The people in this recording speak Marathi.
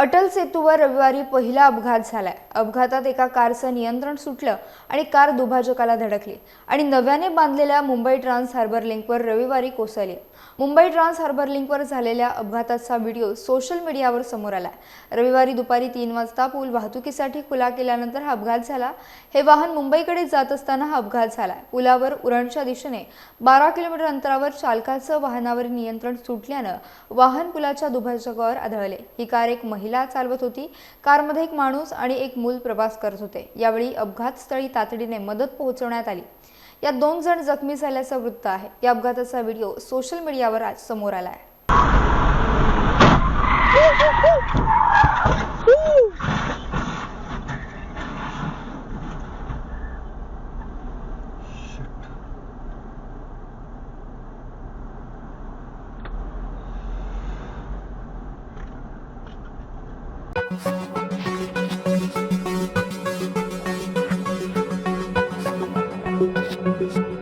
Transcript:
अटल सेतूवर रविवारी पहिला अपघात झालाय. अपघातात एका कारचं नियंत्रण सुटलं आणि कार दुभाजकाला धडकली आणि नव्याने बांधलेल्या मुंबई ट्रान्स हार्बर लिंकवर रविवारी कोसळली. मुंबई ट्रान्स हार्बर लिंकवर झालेल्या अपघाताचा व्हिडिओ सोशल मीडियावर समोर आला रविवारी दुपारी तीन वाजता पूल वाहतुकीसाठी खुला केल्यानंतर हा अपघात झाला. हे वाहन मुंबईकडे जात असताना हा अपघात झाला पुलावर उरणच्या दिशेने बारा किलोमीटर अंतरावर चालकाचं वाहनावर नियंत्रण सुटल्यानं वाहन पुलाच्या दुभाजकावर आढळले ही कार एक महिला चालवत होती. कारमध्ये एक माणूस आणि एक मूल प्रवास करत होते. यावेळी अपघात स्थळी तातडीने मदत पोहोचवण्यात आली. यात दोन जण जखमी झाल्याचं वृत्त आहे. या अपघाताचा व्हिडिओ सोशल मीडियावर आज समोर आला आहे. Thank you.